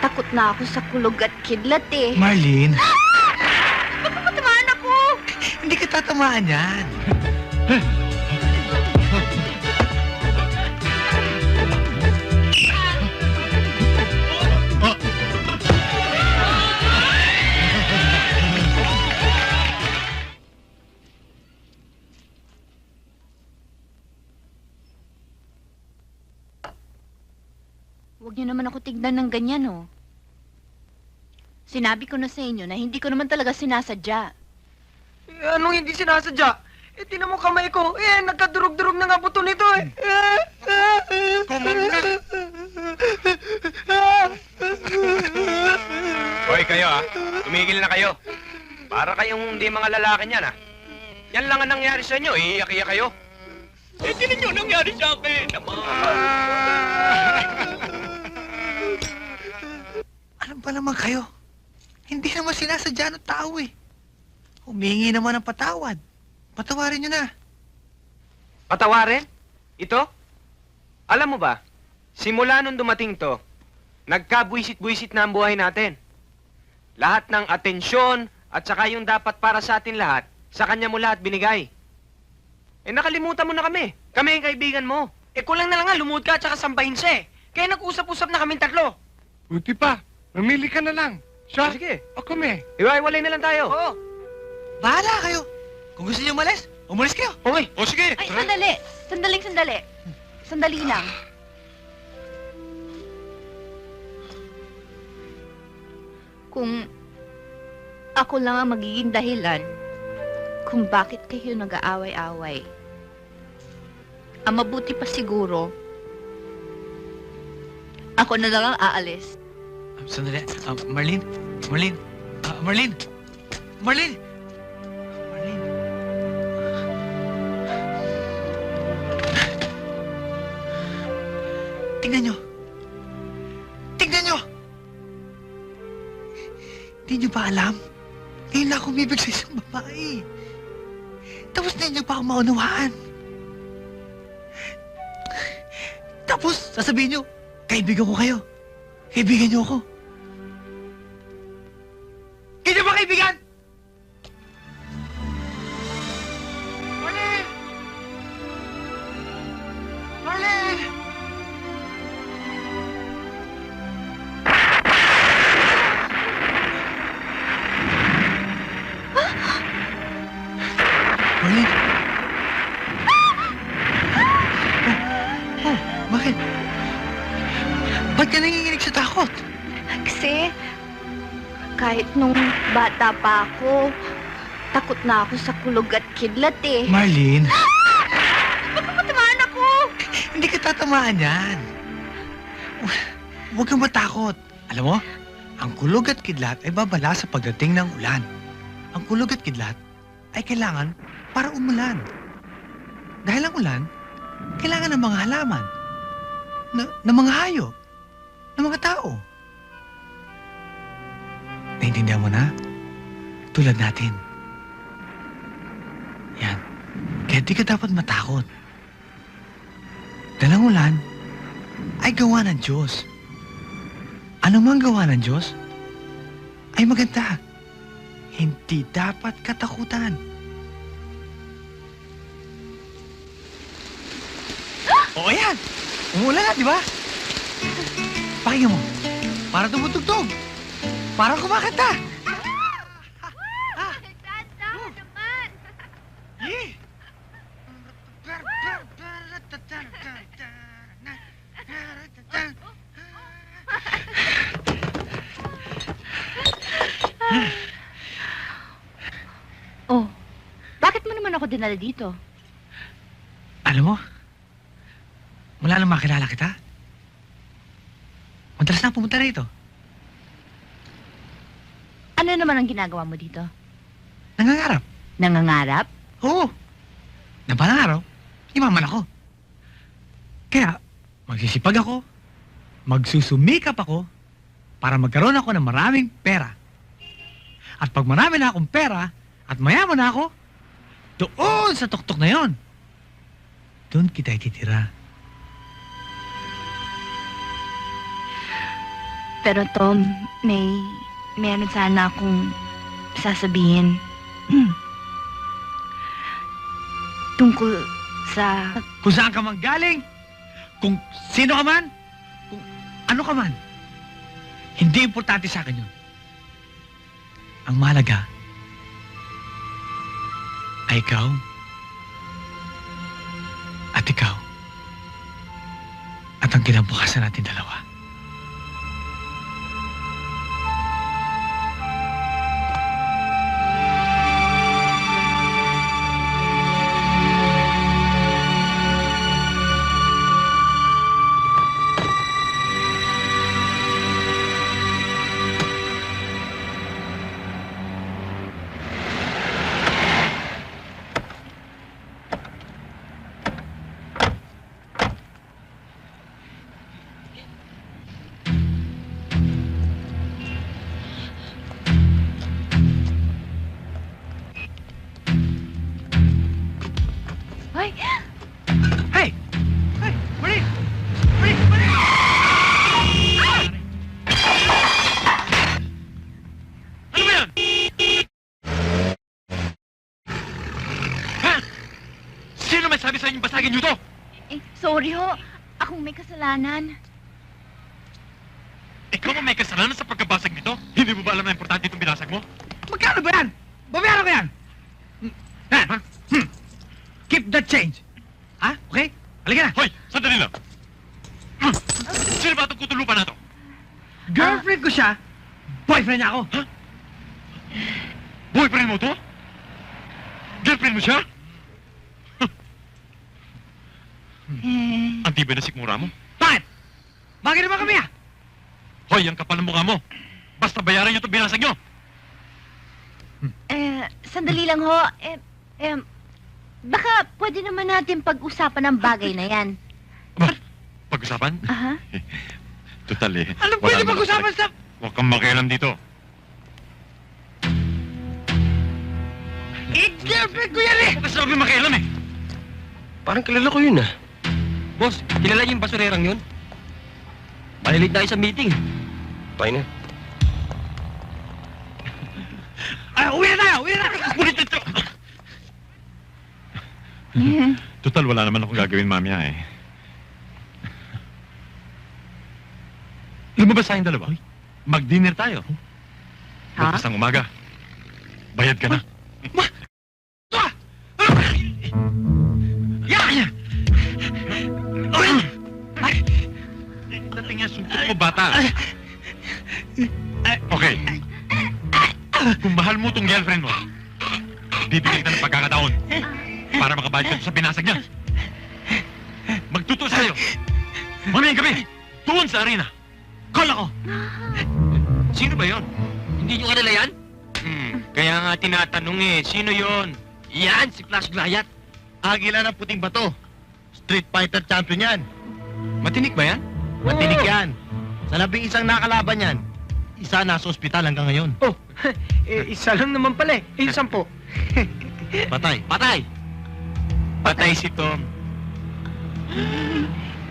Takot na ako sa kulog at kidlat eh. Marlene, Baka matamaan ako! hindi ka tatamaan yan. Huwag niyo naman ako tignan ng ganyan, oh. Sinabi ko na sa inyo na hindi ko naman talaga sinasadya. Eh, anong hindi sinasadya? Eh, tinan mo kamay ko. Eh, nagkadurog-durog na nga buto nito eh. Hoy kayo ah, tumigil na kayo. Para kayong hindi mga lalaki niyan ah. Yan lang ang nangyari sa inyo, iiyak-iyak kayo. Eh, tinan nyo nangyari sa akin. naman. Ano ba naman kayo? Hindi naman sinasadya ng tao eh. Humingi naman ng patawad. Patawarin nyo na. Patawarin? Ito? Alam mo ba, simula nung dumating to, nagkabwisit-bwisit na ang buhay natin. Lahat ng atensyon at saka yung dapat para sa atin lahat, sa kanya mo lahat binigay. Eh nakalimutan mo na kami. Kami ang kaibigan mo. Eh, kulang na lang nga, lumuhod ka at saka sambahin siya eh. Kaya nag-usap-usap na kaming tatlo. Buti pa. Mamili ka na lang. Siya sige, o kami. iwaiwalay na lang tayo. Oo. Bahala kayo. Kung gusto nyo umalis, umalis kayo. Okay. O sige. Ay, sandali! Sandaling sandali. Sandali lang. Kung ako lang ang magiging dahilan kung bakit kayo nag-aaway-away. Ang mabuti pa siguro, ako na lang ang aalis. Sandali. Um, Marlene? Marlene? Ah, Marlene? Marlene? Marlene? Tingnan nyo. Tingnan nyo! Hindi nyo ba alam? Ngayon lang ako umibig sa isang babae. Tapos na nyo pa ako maunawaan. Tapos, sasabihin nyo, kaibigan ko kayo. Kaibigan niyo ako. Nung bata pa ako, takot na ako sa kulog at kidlat eh. Marlene, Baka matamaan ako! hindi ka tatamaan yan. Hu- Huwag kang matakot. Alam mo, ang kulog at kidlat ay babala sa pagdating ng ulan. Ang kulog at kidlat ay kailangan para umulan. Dahil ang ulan, kailangan ng mga halaman, na, ng mga hayop, ng mga tao. Naintindihan mo na? Tulad natin. Yan. Kaya di ka dapat matakot. Dahil ang ulan ay gawa ng Diyos. Ano mang gawa ng Diyos ay maganda. Hindi dapat katakutan. O ayan! Umulan na, di ba? Pakinggan mo. Para tumutugtog. Para kumakanta. Oh, bakit mo naman ako dinala dito? Alam mo, mula nang makilala kita, madalas na pumunta rito. Ano naman ang ginagawa mo dito? Nangangarap. Nangangarap? Oo. Na balang araw, imaman ako. Kaya, magsisipag ako, magsusumikap ako, para magkaroon ako ng maraming pera. At pag marami na akong pera, at mayaman na ako, doon sa tuktok na yon, doon kita ititira. Pero Tom, may meron sana akong sasabihin. Tungkol sa... Kung saan ka man galing, kung sino ka man, kung ano ka man, hindi importante sa akin yun. Ang mahalaga ay ikaw at ikaw at ang kinabukasan natin dalawa. Kasalanan. Ikaw ang may kasalanan sa pagkabasag nito? Hindi mo ba alam na importante itong binasag mo? Magkano ba yan? Babayaran ko yan! Hmm. Ha? Hmm. Keep the change. Ha? Okay? Halika na. Hoy! Sandali lang! Hmm. Sino ba itong kutulupa na to? Girlfriend ko siya. Boyfriend niya ako. Boyfriend mo to? Girlfriend mo siya? Eh, Ang tibay na sikmura mo. Bakit? Naman kami ah? Hoy, ang kapal ng mukha mo. Basta bayaran niyo itong binasag niyo. eh, sandali lang ho. Eh, eh, baka pwede naman natin pag-usapan ang bagay na yan. Aba, pag-usapan? Aha. Total eh. Ano Wala pwede naman pag-usapan sa... Huwag kang makialam dito. Eh, girlfriend ko yan eh! Huwag ka makialam eh. Parang kilala ko yun ah. Boss, kilala niyo yung basurerang yun? Malilit na kayo sa meeting. Tayo na. Ay, uwi na tayo! Uwi na tayo! Ngunit ito! Total, wala naman akong gagawin mamaya eh. Lumabas tayong dalawa. Mag-dinner tayo. Ha? Bukas ng umaga. Bayad ka na. Yan! Girlfriend mo, bibigyan kita ng pagkakataon para makabayad ka sa binasag niya. Magtuto sa'yo. Mamayang gabi, doon sa arena. Call ako! Sino ba yon? Hindi niyo kanila yan? Hmm, kaya nga tinatanong eh, sino yon? Yan, si Flash Glayat. Agila ng puting bato. Street Fighter champion yan. Matinik ba yan? Matinig yan. Sa labing isang nakalaban yan, isa nasa ospital hanggang ngayon. Oh, eh, isa lang naman pala eh. Eh, sampo. Patay. Patay! Patay si Tom.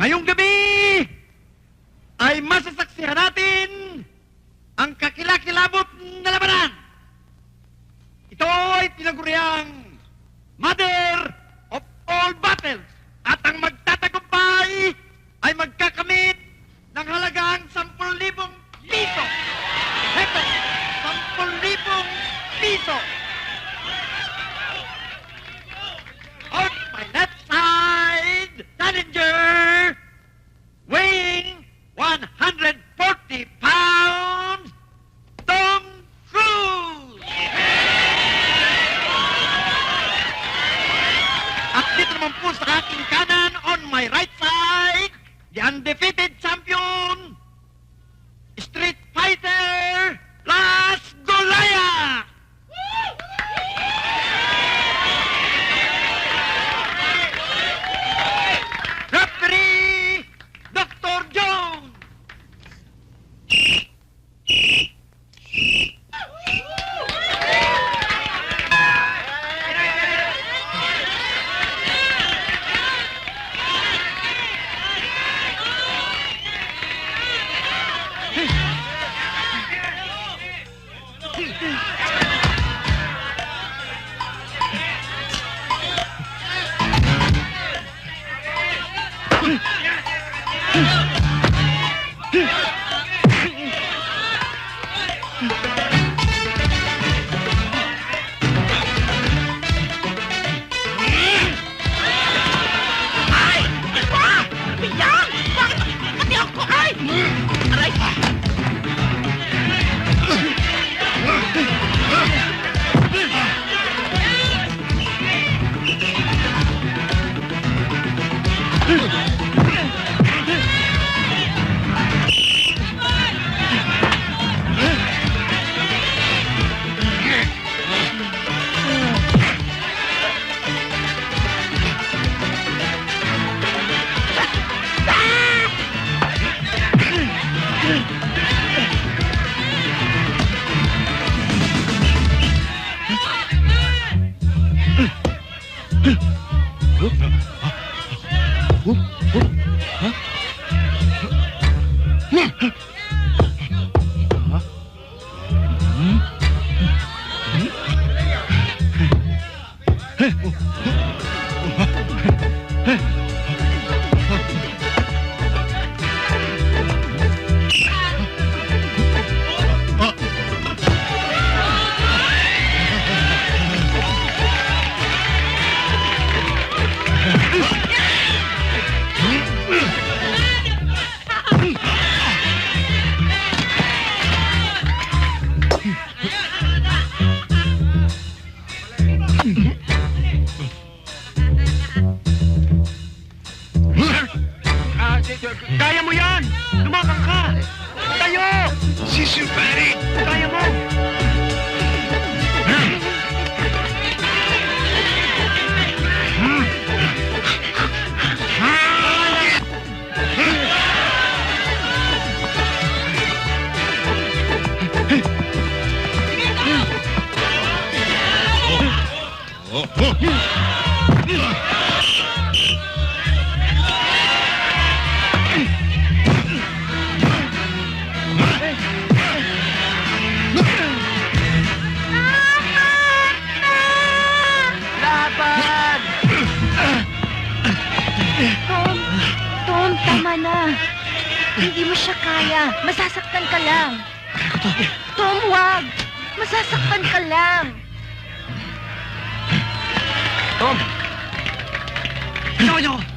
Ngayong gabi ay masasaksihan natin ang kakilakilabot na labanan. Ito ay tinaguriang Mother of all battles at ang magtatagumpay 10,000 piso. On my left side, challenger, weighing 140 pounds, Tom Cruise! At dito naman po sa aking kanan, on my right side, the undefeated Hindi mo siya kaya. Masasaktan ka lang. Tom, wag. Masasaktan ka lang. Tom! Bitawan niyo ako!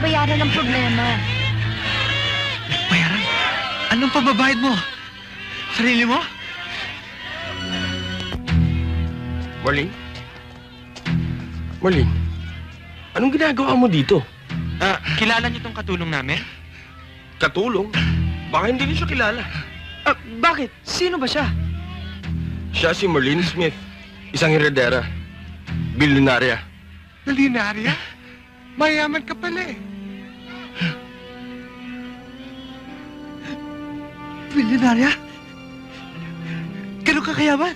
Kaya ko naman bayaran ang problema. Bayaran? Anong pababayad mo? Sarili mo? Marlene? Marlene? Anong ginagawa mo dito? Ah, kilala niyo tong katulong namin? Katulong? Baka hindi niyo siya kilala. Ah, bakit? Sino ba siya? Siya si Marlene Smith. Isang heredera. Bilyonarya. Malinarya? Mayaman ka pala eh. Milyonarya? Ganun ka kayaman?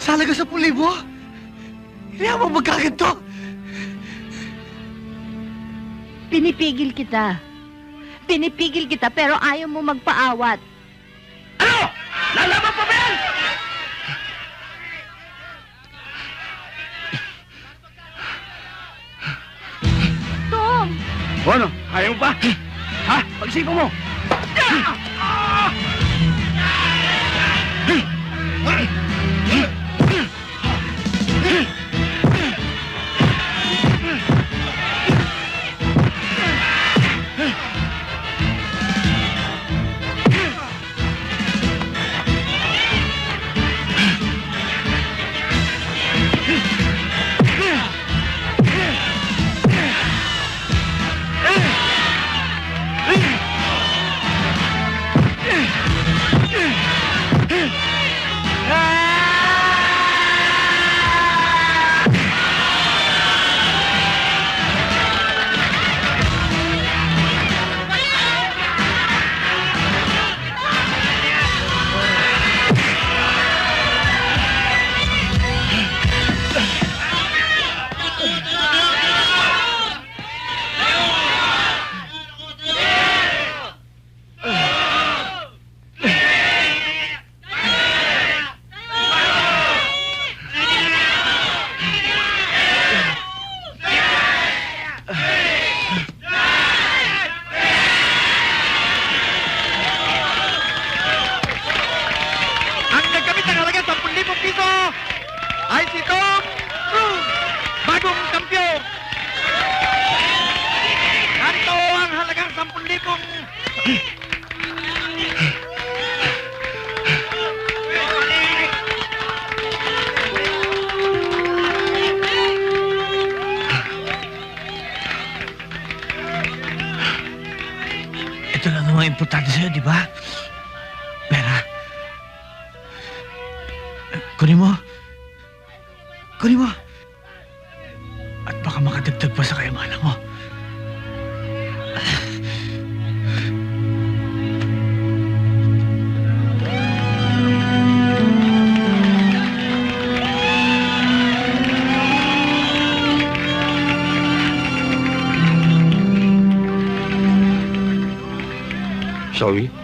Salaga sa pulibo? Hindi ako magkaganto. Pinipigil kita. Pinipigil kita pero ayaw mo magpaawat. O ano? Ayaw mo pa? Ha? Pagsipo mo! Ito importante sa'yo, di ba? Varsovia